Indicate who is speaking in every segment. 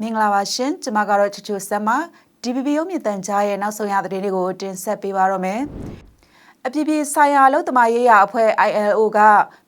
Speaker 1: မင်္ဂလာပါရှင်ကျမကတော့ချူချူဆက်မ DBB ရုံးမြင့်တန်ကြားရဲ့နောက်ဆုံးရသတင်းတွေကိုတင်ဆက်ပေးပါတော့မယ်အပြည်ပြည်ဆိုင်ရာအလုပ်သမားရေးရာအဖွဲ့ ILO က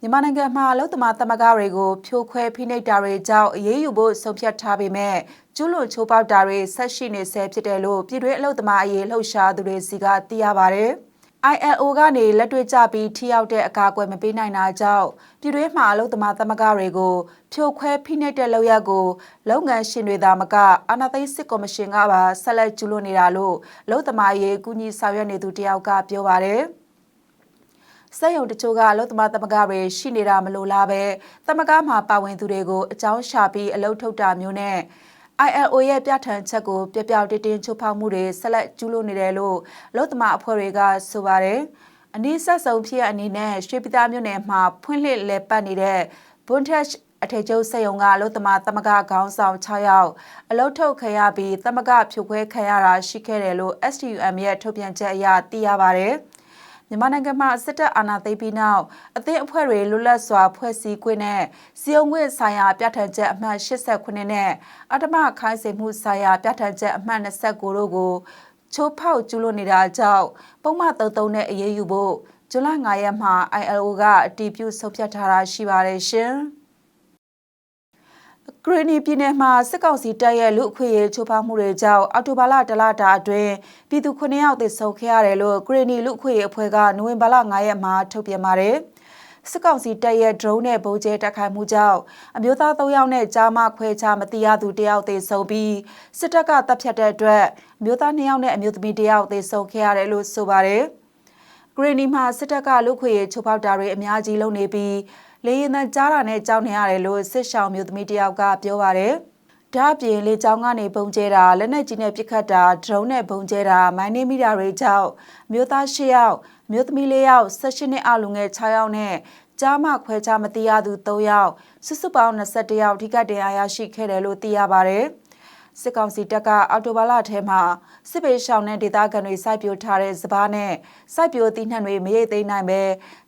Speaker 1: မြန်မာနိုင်ငံမှာအလုပ်သမားသမဂ္ဂတွေကိုဖြိုခွဲဖိနှိပ်တာတွေကြောင့်အရေးယူဖို့ဆုံးဖြတ်ထားပေမဲ့ကျူးလွန်ချိုးပေါက်တာတွေဆက်ရှိနေဆဲဖြစ်တယ်လို့ပြည်တွင်းအလုပ်သမားအရေးလှုပ်ရှားသူတွေစီကသိရပါဗျ။ ILO ကနေလက်တွေ့ကျပြီးထိရောက်တဲ့အကာအကွယ်မပေးနိုင်တာကြောင့်ပြည်တွင်းမှာအလုပ်သမားသမဂ္ဂတွေကိုဖြိုခွဲဖိနှိပ်တဲ့လုပ်ရက်ကိုလုပ်ငန်းရှင်တွေသာမကအာဏာသိမ်းစစ်ကော်မရှင်ကပါဆက်လက်ကျူးလွန်နေတာလို့အလုပ်သမားရေးကူညီဆောင်ရွက်နေသူတယောက်ကပြောပါတယ်။စက်ရုံတချို့ကအလုပ်သမားသမဂ္ဂတွေရှိနေတာမလို့လားပဲသမဂ္ဂမှာပါဝင်သူတွေကိုအကြောင်းရှာပြီးအလုပ်ထုတ်တာမျိုးနဲ့ ILO ရဲ့ပြဋ္ဌာန်းချက်ကိုပြပြောက်တင်းတင်းချိုးဖောက်မှုတွေဆက်လက်ကျူးလွန်နေတယ်လို့လုံသမာအဖွဲ့တွေကဆိုပါတယ်။အနည်းဆက်ဆုံးဖြစ်အနေနဲ့ရွှေပြည်သားမြို့နယ်မှာဖွင့်လှစ်လည်ပတ်နေတဲ့ Buntage အထည်ချုပ်စက်ရုံကလုံသမာသမဂခေါင်းဆောင်6ယောက်အလုတ်ထုတ်ခံရပြီးသမဂဖြိုခွဲခံရတာရှိခဲ့တယ်လို့ STUM ရဲ့ထုတ်ပြန်ချက်အရသိရပါတယ်။ မြန်မာနိုင်ငံမှာစစ်တပ်အာဏာသိမ်းပြီးနောက်အသင်းအဖွဲ့တွေလွတ်လပ်စွာဖွဲ့စည်းခွင့်နဲ့စီယုံခွင့်ဆိုင်ရာပြဋ္ဌာန်းချက်အမှတ်89နဲ့အတ္တမခိုင်းစေမှုဆိုင်ရာပြဋ္ဌာန်းချက်အမှတ်29တို့ကိုချိုးဖောက်ကျူးလွန်နေတာကြောင့်ပုံမှန်33နဲ့အရေးယူဖို့ဇွန်လ9ရက်မှာ ILO ကအတည်ပြုဆုံးဖြတ်ထားတာရှိပါတယ်ရှင်။ ဂရီနီပြည်နယ်မှာစစ်ကောင်စီတပ်ရဲ့လူအခွင့်အရေးချိုးဖောက်မှုတွေကြောင့်အော်တိုဘာလတလတာအတွင်းပြည်သူ9ယောက်သေဆုံးခဲ့ရတယ်လို့ဂရီနီလူအခွင့်အရေးအဖွဲ့ကနိုဝင်ဘာလ9ရက်မှာထုတ်ပြန်ပါတယ်။စစ်ကောင်စီတပ်ရဲ့ drone နဲ့ဗုံးကျဲတိုက်ခိုက်မှုကြောင့်အမျိုးသား3ယောက်နဲ့ကြားမခွဲခြားမတိရသူ1ယောက်သေဆုံးပြီးစစ်တပ်ကတပ်ဖြတ်တဲ့အတွက်အမျိုးသား2ယောက်နဲ့အမျိုးသမီး1ယောက်သေဆုံးခဲ့ရတယ်လို့ဆိုပါတယ်။ဂရီနီမှာစစ်တပ်ကလူခွေရေးချိုးဖောက်တာတွေအများကြီးလုပ်နေပြီး လေရင်သံကြားတာနဲ့ကြောက်နေရတယ်လို့စစ်ရှောင်းမျိုးသမီးတယောက်ကပြောပါတယ်။ဒါအပြင်လေကြောင်းကနေပုံကျဲတာလက်နက်ကြီးနဲ့ပစ်ခတ်တာဒရုန်းနဲ့ပုံကျဲတာမိုင်းနေမိတာတွေကြောင့်မျိုးသား၈ယောက်မျိုးသမီး၄ယောက်၁၈နှစ်အလူငယ်6ယောက်နဲ့ကြားမခွဲခြားမတိရသူ3ယောက်စုစုပေါင်း21ယောက်ထိကတရာရရှိခဲ့တယ်လို့သိရပါတယ်။ စစ်ကောင်စီတပ်ကအော်တိုဘာလထဲမှာစစ်ပေရှောင်းတဲ့ဒေသခံတွေစိုက်ပျိုးထားတဲ့စပားနဲ့စိုက်ပျိုးသီးနှံတွေမရိတ်သိမ်းနိုင်ပဲ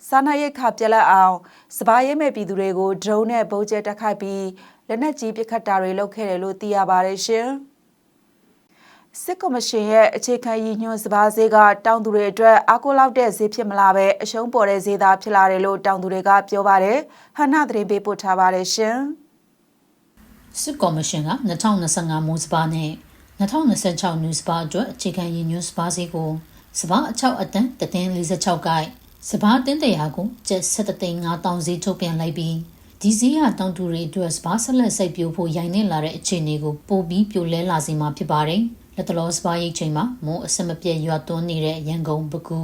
Speaker 1: စားနပ်ရိက္ခပြက်လက်အောင်စပားရိတ်မဲ့ပြည်သူတွေကိုဒရုန်းနဲ့ဗုံးကျဲတက်ခိုက်ပြီးလက်နက်ကြီးပစ်ခတ်တာတွေလုပ်ခဲ့တယ်လို့သိရပါတယ်ရှင်စစ်ကော်မရှင်ရဲ့အခြေခံရည်ညွှန်းစပါးဈေးကတောင်သူတွေအတွက်အကူလောက်တဲ့ဈေးဖြစ်မလာပဲအရှုံးပေါ်တဲ့ဈေးသာဖြစ်လာတယ်လို့တောင်သူတွေကပြောပါတယ်ဟန်နာသတင်းပေးပို့ထားပါတယ်ရှင်။
Speaker 2: စစ်ကော်မရှင်က2025မိုးစပါးနဲ့2026နူးစပါးအတွက်အခြေခံရည်ညွှန်းစပါးစီကိုစပါးအချောက်အတန်းတသိန်း46ကိုက်စပါးတင်းတရာကိုကျပ်7သိန်း5000စီထုတ်ပြန်လိုက်ပြီးဒီစည်းရတောင်တူတွေအတွက်စပါးဆက်လက်စိတ်ပြိုးဖို့ရိုင်းနေလာတဲ့အခြေအနေကိုပိုပြီးပြိုလဲလာစေမှာဖြစ်ပါတယ်။လက်တလောစပါးရိတ်ချိန်မှာမိုးအစမပြတ်ရွာသွန်းနေတဲ့ရန်ကုန်ပကူ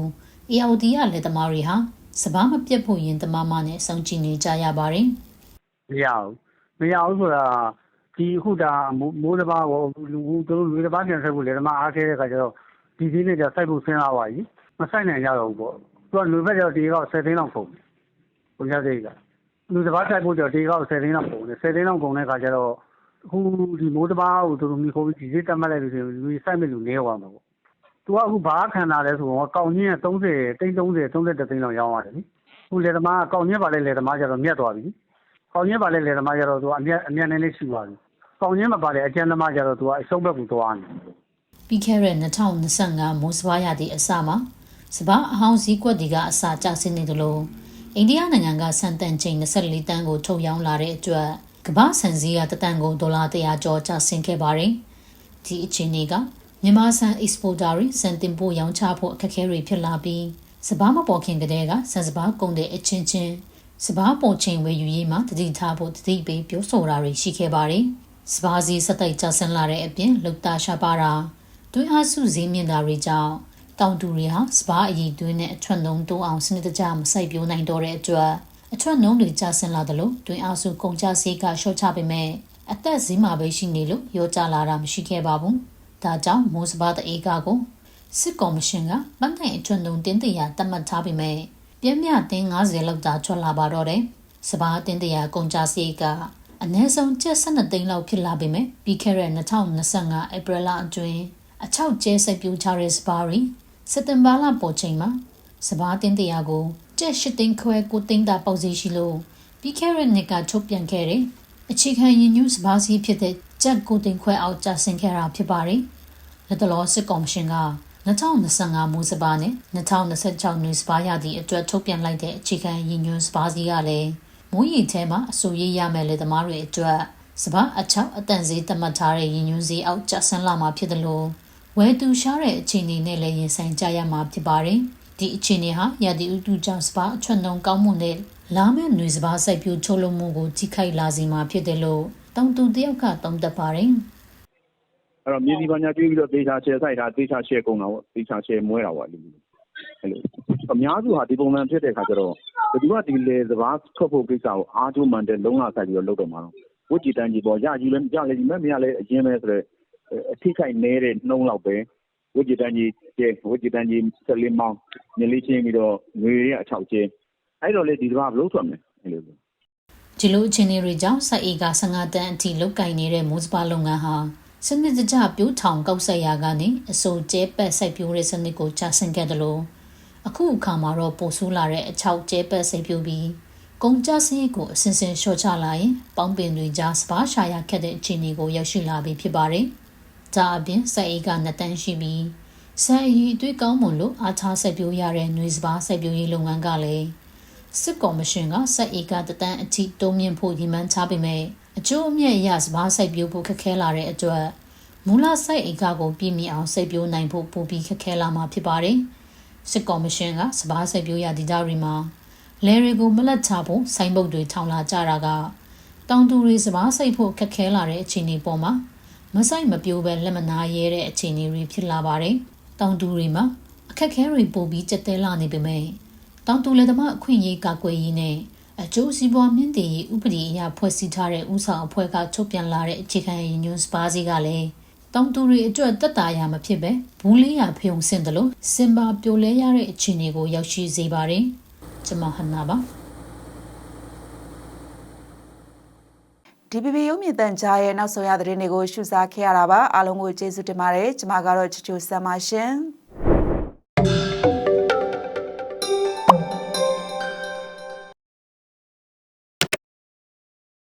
Speaker 2: AOD ရလက်သမားတွေဟာစပါးမပြတ်ဖို့ရင်တမမနဲ့စောင့်ကြည့်နေကြရပါတယ်။
Speaker 3: မရဘူး။ မရဘူးဆိုတာဒီအခုဒါမိုးစပါးကိုသူတို့နွေစပါးပြန်စိုက်ဖို့လယ်သမားအားခဲတဲ့အခါကျတော့ဒီဈေးနဲ့ကျစိုက်ဖို့စဉ်းစားသွားပြီ။မစိုက်နိုင်ကြတော့ဘူးပေါ့။သူကနွေဘက်ကျတော့တဧကကို၁၀သိန်းလောက်ကုန်တယ်။ကုန်ကျစရိတ်က။နွေစပါးစိုက်ဖို့ကျတော့တဧကကို၁၀သိန်းလောက်ကုန်တယ်။၁၀သိန်းလောက်ကုန်တဲ့အခါကျတော့အခုဒီမိုးစပါးကိုသူတို့မှီခိုပြီးဒီဈေးသတ်မှတ်လိုက်လို့ရှိရင်လူတွေစိုက်မယ့်လူနည်းသွားမှာပေါ့။သူကအခုဘာခံတာလဲဆိုတော့ကောက်ညှင်းက၃၀သိန်း၃၀၃၁သိန်းလောက်ရောင်းရတယ်လေ။အခုလယ်သမားကကောက်ညှင်းပါတဲ့လယ်သမားကျတော့မြတ်သွားပြီ။ ကောက်ညှင်းပါတဲ့လယ်သမားကျတော့သူကအမြတ်နည်းနည်းရှိသွားပြီပေါင်ချင်းမပါတဲ့အကျဉ်းသမားကျတော့သူကအရှုံးဘက်ကိုသွားနေ
Speaker 2: ပြီးခဲ့တဲ့2025မိုးစပါးရသည့်အစမှာစပါးအဟောင်းစည်းကွက်တွေကအစာကျဆင်းနေတယ်လို့အိန္ဒိယနိုင်ငံကစံတန်ချိန်24တန်းကိုထုတ်ရောင်းလာတဲ့အတွက်ကမ္ဘာဆန်စည်းရတတန်ကိုဒေါ်လာ100ကျော်ကျဆင်းခဲ့ပါတယ်။ဒီအခြေအနေကမြန်မာဆန် exporter တွေစံတင်ပို့ရောင်းချဖို့အခက်အခဲတွေဖြစ်လာပြီးစပားမပေါ်ခင်ကတည်းကဆန်စပားကုန်တဲ့အချင်းချင်း စပားပေါ်ချိန်ဝယ်ယူရေးမှာတတိထားဖို့တတိပေးပြောဆိုတာတွေရှိခဲ့ပါတယ်။စပါးစည်းစက်တိုက်ကျဆင်းလာတဲ့အပြင်လုတ်တာရှာပါတာတွင်းအားစုစည်းမြင့်တာတွေကြောင့်တောင်တူတွေဟာစပါးအည်တွင်းနဲ့အထွတ်နှုံတိုးအောင်စနစ်တကျမစိုက်ပျိုးနိုင်တော့တဲ့အတွက်အထွတ်နှုံတွေကျဆင်းလာသလိုတွင်းအားစုကုန်ကျစရိတ်ကရှော့ချပေမဲ့အသက်ဈေးမှာပဲရှိနေလို့ရောကျလာတာမရှိခဲ့ပါဘူး။ဒါကြောင့်မိုးစပါးတအေးကကိုစစ်ကော်မရှင်ကမန်တိုင်အထွတ်နှုံတင်းတရာတတ်မှတ်ထားပေမဲ့ ပြင်းပြတင်း90လောက်သာထွက်လာပါတော့တယ်။စပါးတင်းတရာကုန်ကျစရိတ်ကအနည်းဆုံးကျပ်12သိန်းလောက်ဖြစ်လာပေမဲ့ပြီးခဲ့တဲ့2025ဧပြီလအတွင်းအချောက်ကျဲစိတ်ပြူချတဲ့စပါရီစက်တင်ဘာလပေါ်ချိန်မှာစပါးတင်းတရာကိုကျပ်8သိန်းခွဲ9သိန်းသာပေါက်စီရှိလို့ပပြီးခဲ့တဲ့နှစ်ကထုတ်ပြန်ခဲ့တဲ့အခြေခံရည်ညွှန်းစပါးစီးဖြစ်တဲ့ကြက်ကိုတင်ခွဲအောက်ကျဆင်းခဲ့တာဖြစ်ပါတယ်။လက်တလောစစ်ကော်မရှင်က 2025မိုးစပါးနဲ့2026နွေစပါးရသည့်အတွက်ထုတ်ပြန်လိုက်တဲ့အခြေခံရည်ညွှန်းစပါးစီးကလည်းမိုးရီထဲမှာအဆိုရရမဲ့လေသမားတွေအတွက်စပါးအချောက်အတန်စီးသတ်မှတ်ထားတဲ့ရည်ညွှန်းစီအောက်ကျဆင်းလာမှာဖြစ်တယ်လို့ဝယ်သူရှားတဲ့အခြေအနေနဲ့လည်းရင်ဆိုင်ကြရမှာဖြစ်ပါတယ်။ဒီအခြေအနေဟာရာသီဥတုကြောင့်စပါးအထွက်နှုံကောင်းမွန်တဲ့လာမယ့်ຫນွေစပါးစိုက်ပျိုးထုတ်လုပ်မှုကိုထိခိုက်လာစေမှာဖြစ်တယ်လို့တောင်သူတယောက်ကသုံးသပ်ပါတယ်။
Speaker 4: အဲ့တော့မြေစီပညာကျွေးပြီးတော့ဒေတာရှယ်ဆိုင်တာဒေတာရှယ်ကုန်တာပေါ့ဒေတာရှယ်မွဲတာပေါ့အဲ့လိုမျိုးအဲ့လိုအများစုဟာဒီပုံစံဖြစ်တဲ့ခါကျတော့ဘယ်သူကဒီလေစဘာထွက်ဖို့ကိစ္စကိုအားကျိုးမှန်တဲ့လုံးလာဆိုင်ပြီးတော့လုပ်တော့မှာတော့ဝိကြည်တန်းကြီးပေါ့ရယူလည်းကြလည်းဒီမဲ့မရလည်းအရင်ပဲဆိုတော့အထိခိုက်နေတဲ့နှုံးလောက်ပဲဝိကြည်တန်းကြီးကျဲဝိကြည်တန်းကြီးဆက်လေးမောင်းညလေးချင်းပြီးတော့ငွေရအချောက်ကျဲအဲ့တော့လေဒီစဘာဘယ်လို့ထွက်မလဲအဲ့လို
Speaker 2: ဒီလိုအခြေအနေတွေကြောင့်စိုက်ဧက15တန်းအထိလုတ်ကင်နေတဲ့မိုးစပါလုပ်ငန်းဟာ စနစ်တကျပြိုးထောင်ကောက်ဆက်ရာကနေအစိုးကျဲပတ်စိုက်ပျိုးတဲ့စနစ်ကိုချဆင်ခဲ့တယ်လို့အခုအခါမှာတော့ပိုဆိုးလာတဲ့အချောက်ကျဲပတ်စိုက်ပျိုးပြီးကုန်ကြစရိတ်ကိုအစင်စင်လျှော့ချလာရင်ပေါင်းပင်တွေကြားစပါးရှာရခက်တဲ့အခြေအနေကိုရောက်ရှိလာပြီဖြစ်ပါတယ်။ဒါအပြင်စိုက်ဧက2တန်းရှိပြီးစိုက်အည်အသွေးကောင်းမွန်လို့အားထားစိုက်ပျိုးရတဲ့ຫນွေစပါးစိုက်ပျိုးရေးလုပ်ငန်းကလည်း စစ်ကော်မရှင်ကစက်ဧကတတန်းအထိတိုးမြင့်ဖို့ရည်မှန်းထားပေမဲ့အကျိုးအမြတ်အရစပါးစိုက်ပျိုးဖို့ခက်ခဲလာတဲ့အတွက်မူလစိုက်ဧကကိုပြည့်မီအောင်စိုက်ပျိုးနိုင်ဖို့ပိုပြီးခက်ခဲလာမှာဖြစ်ပါတယ်။စစ်ကော်မရှင်ကစပါးစိုက်ပျိုးရဒေသတွေမှာလယ်တွေကိုမလက်ချဖို့စိုင်းပုတ်တွေထောင်လာကြတာကတောင်သူတွေစပါးစိုက်ဖို့ခက်ခဲလာတဲ့အခြေအနေပေါ်မှာမစိုက်မပျိုးပဲလက်မနာရဲတဲ့အခြေအနေတွေဖြစ်လာပါတယ်။တောင်သူတွေမှာအခက်ခဲတွေပိုပြီးကြက်တဲလာနေပေမဲ့ တောင်တူလက်သမားအခွင့်အရေးကာကွယ်ရေးနဲ့အကျိုးစီးပွားမြင့်တင်ရေးဥပဒေအရဖွဲ့စည်းထားတဲ့ဥဆောင်အဖွဲ့ကထုတ်ပြန်လာတဲ့အခြေခံရည်ညွှန်းစပါးစီကလည်းတောင်တူတွေအတွက်တက်တာရမဖြစ်ပဲဘူးလေးရဖယုံစင်တယ်လို့စင်ပါပြိုလဲရတဲ့အခြေအနေကိုရောက်ရှိစေပါတယ်။ကျွန်မဟန်နာပါ
Speaker 1: DPP ရုံးမြင့်တန်ကြားရဲ့နောက်ဆုံးရသတင်းတွေကိုရှုစားခဲ့ရတာပါအားလုံးကိုကျေးဇူးတင်ပါတယ်ကျွန်မကတော့ချီချိုဆမ်ပါရှင်